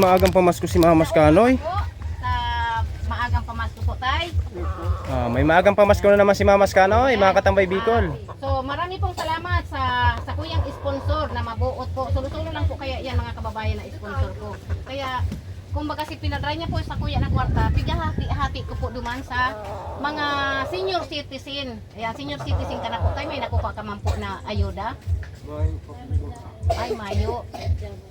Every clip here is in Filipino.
Maagang pamasko si Mama sa maagang pamasko po tay. Ah, may maagang pamasko na naman si Mama Skanoy, mga katambay Bicol. So marami pong salamat sa sa kuyang sponsor na mabuot po. Sulo-sulo lang po kaya yan mga kababayan na sponsor ko. Kaya kumbaga si pinadry niya po sa kuya na kwarta, pigahati-hati ko po duman sa mga senior citizen. Ayan, senior citizen ka na po tayo, may nakuha ka man po na ayuda. Ay, mayo.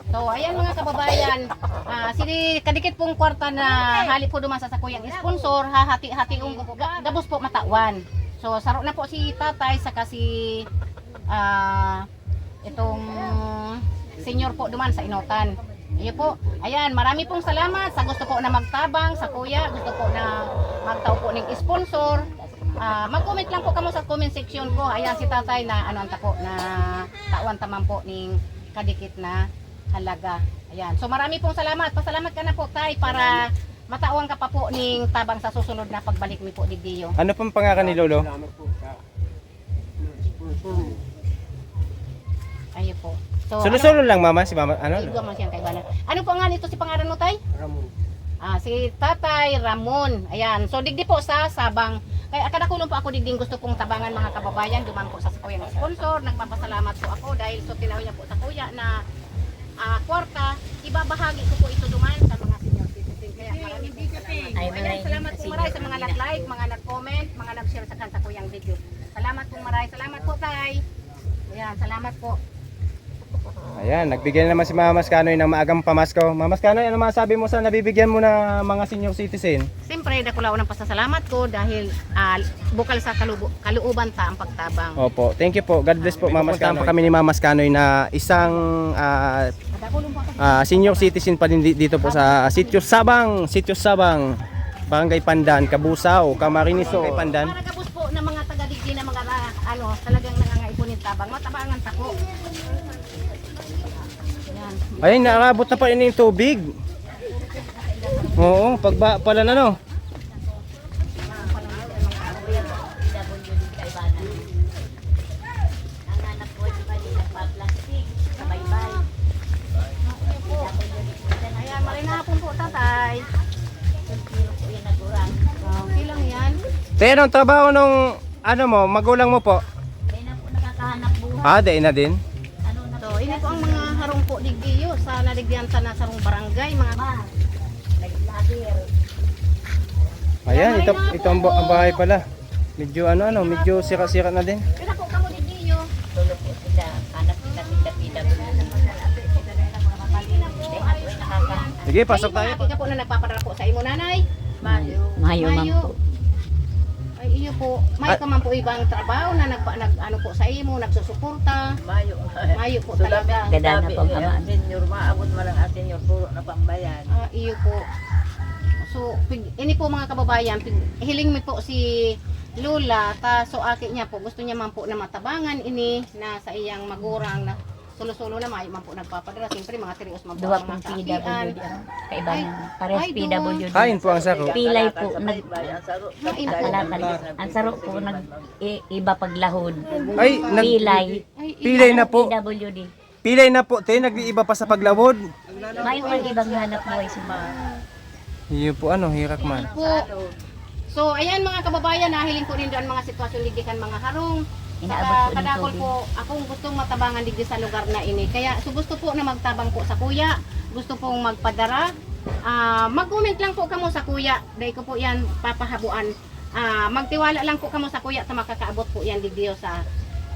So, ayan mga kababayan, ah sini kadikit pong kwarta na hali po duman sa sa kuyang sponsor, hahati-hati yung gabos po matawan. So, saro na po si tatay saka si ah itong senior po duman sa inutan. Ayun po. Ayan, marami pong salamat sa gusto po na magtabang sa kuya, gusto po na magtao po ng sponsor. Ah, mag-comment lang po kamo sa comment section ko. Ayan si tatay na ano anta po na tawan taman po ning kadikit na halaga. Ayan. So marami pong salamat. Pasalamat ka na po tay para matauan ka pa po ning tabang sa susunod na pagbalik mi po digdiyo. Ano pong pangalan ni Lolo? Ayo po. So Solo-solo lang Mama si Mama ano? Igwa man siyang kaibanan. Ano po nga nito si pangalan mo tay? Ah, si Tatay Ramon. Ayan. So digdi po sa Sabang. Kaya kada kulong po ako digding gusto pong tabangan mga kababayan. Duman po sa kuyang sponsor. Nagpapasalamat po ako dahil so tinaw niya po sa kuya na ah, kwarta. Ibabahagi ko po ito duman sa mga senior citizen. Kaya maraming pong salamat. Ay, maraming salamat po maray sa mga nag-like, mga nag-comment, mga nag-share sa kanta kuyang video. Salamat po maray. Salamat po tay. Ayan, salamat po. Ayan, nagbigay na naman si Mama Skanoy ng maagang pamasko. Mama Skanoy, ano masabi mo sa nabibigyan mo na mga senior citizen? Siyempre, dakulaw ng pasasalamat ko dahil ah, bukal sa kalubo, kaluuban ta ang pagtabang. Opo, thank you po. God bless po Mama Skanoy. kami ni Mama Skanoy na isang ah, ako. ah, senior citizen pa din di- dito po sa Sitio Sabang, Sitio Sabang, Barangay Pandan, Kabusao, Camariniso, Barangay Pandan. Para kabus po ng mga taga-digdi na mga ano, talagang nangangaipunin tabang. Matabangan ta ko. Ayun, naabot na pa rin yung tubig. Oo, pagba pala na no. Te, anong trabaho nung ano mo, magulang mo po? Kaya na po nakakahanap buhay. Ah, day na din. Ano na So, ini po ang mga digdiyo sa naligdihan ta na sarong barangay. Mga Ma. Ayan, ito, ito ang, ba- ang bahay pala. Medyo ano ano, medyo sira-sira na din. Kaya po kamo digdiyo. Tulo po sila. Anak. Kaya po ay nakakahanap. Sige, pasok tayo. Kayo ka po na nagpapadala po sa imo nanay. Mayo. Mayo Mayo. po. Iyo po, may ka man po ibang trabaho na nagpa nag ano po sa imo, nagsusuporta. Mayo. Mayo po talaga. Gadana po ang amaan. Senior, maabot mo lang ang senior puro na pambayan. Ah, iyo po. So, pig, ini po mga kababayan, pig, hiling mi po si Lula, ta so aki niya po, gusto niya man po na matabangan ini na sa iyang magurang na sulo-sulo na mayo man po nagpapadala. Siyempre mga tirios man po Duwa ang pong mga PWD ang kaibahan. Parehas Ay, doon. PWD. Kain po ang sako. Pilay po, nag, Ang saro. Ay, nakalakal. Ang sarap po, nag, i- iba paglahod. Ay, nag, Pilay. Pilay na po. PWD. Pilay na po, te, nag-iiba pa sa paglawod. May mga ibang hanap buhay si Ma. Iyo po ano, hirak man. po. So, ayan mga kababayan, nahiling ko rin doon mga sitwasyon digdikan mga harong. Inaabot po kadakol po, akong gustong matabangan digdi sa lugar na ini. Kaya so gusto po na magtabang po sa kuya, gusto pong magpadara. Ah, mag-comment lang po kamo sa kuya. Dahil ko po yan papahabuan. Ah, magtiwala lang po kamo sa kuya ta makakaabot po yan digdiyo sa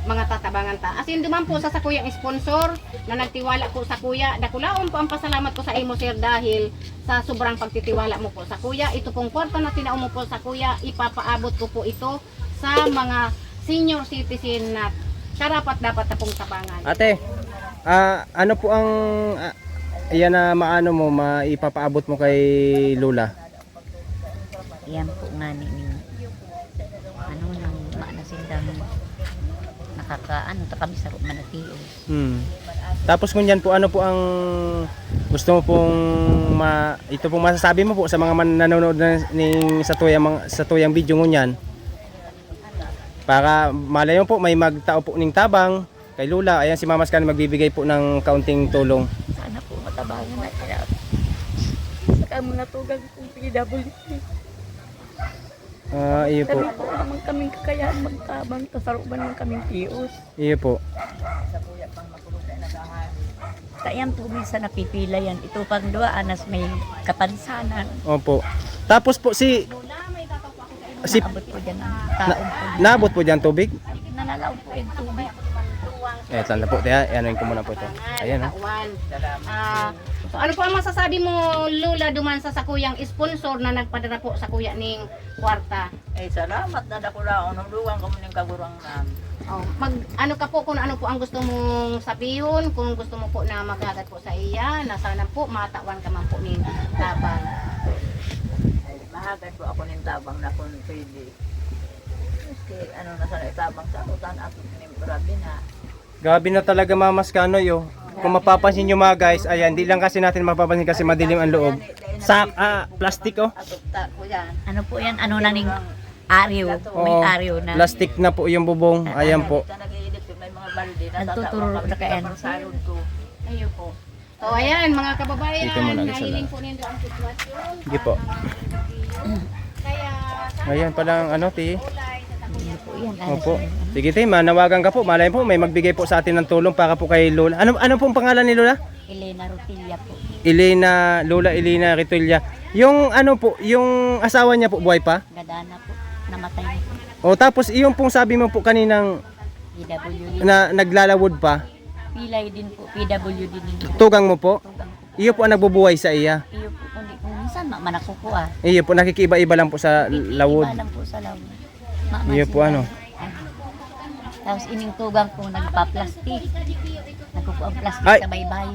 mga tatabangan ta. As in duman po sa sa kuya sponsor na nagtiwala po sa kuya. Dakulaon po ang pasalamat ko sa imo sir dahil sa sobrang pagtitiwala mo po sa kuya. Ito pong kwarta na tinao mo po sa kuya, ipapaabot ko po ito sa mga senior citizen na karapat dapat na pong tabangan. Ate, ah, ano po ang ah, yan na maano mo, maipapaabot mo kay Lula? Yan po nga ni ni ano nang maana sindang nakakaano ta kami sa manatio. Hmm. Tapos kung yan po, ano po ang gusto mo pong ma, ito pong masasabi mo po sa mga man- nanonood na ning sa tuyang mga- sa tuyang video ngunyan. Para malay mo po may magtao po ning tabang kay Lula. Ayan si Mama Scan magbibigay po ng kaunting tulong. Sana po matabangan na sila. ang mga tugang kong PWD. Ah, iyo po. Sabi po naman kaming kakayahan magtabang, tasaruban man kaming tios. Iyo po. Kaya po minsan napipila yan. Ito pang dua, anas may kapansanan. Opo. Tapos po si si Naabot po dyan ang taong po. naabot po diyan tubig. Nanalaw po yung tubig. Eh, tanda po, tiya. Anuin ko muna po ito. Ayan, oh. Tawan. Ah, so ano po ang masasabi mo, Lula, duman sa sakuyang sponsor na nagpadala po sa kuya ning kwarta? Eh, salamat na dako na. Unang duwang ko ng kagurang na. Oh, mag ano ka po kung ano po ang gusto mong sabihin, kung gusto mo po na maghagat po sa iya, na sana po matawan ka man po ning tabang. Mahagad po ako ng tabang na kung pwede. Kasi ano na sana itabang sa utan at nimbrabi na. Gabi na talaga mamas kanoy oh. Kung mapapansin nyo mga guys, ayan, di lang kasi natin mapapansin kasi madilim ang loob. Sa ah, plastic oh. At ukta ko yan. Ano po yan? Ano na ning ariw? May Oo, ariw na. plastic na po yung bubong. Ayan po. Ito nag-iidip may mga balde. Nagtuturo na kay Enzo. Salod ko. Ayun po. So ayan mga kababayan, Dito muna, isa nahiling lang. po nindo ang sitwasyon. Sige po. Kaya Ayan palang ano, ti. ulay sa sakuyang po yan. Ano Opo. siya? Sige tayo, manawagan ka po. Malay po, may magbigay po sa atin ng tulong para po kay Lola. Ano, ano pong pangalan ni Lola? Elena Rutilla po. Elena, Lola Elena Ritulia. Yung ano po, yung asawa niya po, buhay pa? Gadana po. Namatay na po. O tapos, yung pong sabi mo po kaninang PWD. na naglalawod pa, Pilay din po. PWD din po. tugang mo po, Tugang po. iyo po ang nagbubuhay sa iya. Iyo po. Kundi kung minsan ma- manakuko ah. Iyo po, nakikiba-iba lang po sa lawod. Iba lang po sa lawod. Ma- Iyo po, ano? Tapos ining tugang ko nagpa-plastic. Nagkuko ang plastic Ay. sa baybay.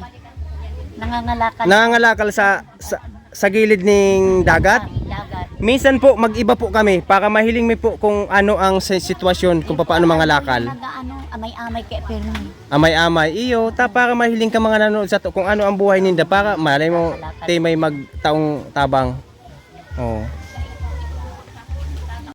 Nangangalakal. Nangangalakal sa, sa, sa gilid ng dagat. Dagat. Minsan po, mag-iba po kami para mahiling mi po kung ano ang si- sitwasyon, kung paano mga lakal. Nagaano, amay-amay kay Permi. Amay-amay, iyo, ta para mahiling ka mga nanonood sa to, kung ano ang buhay ninda para malay mo, te may magtaong tabang. Oh.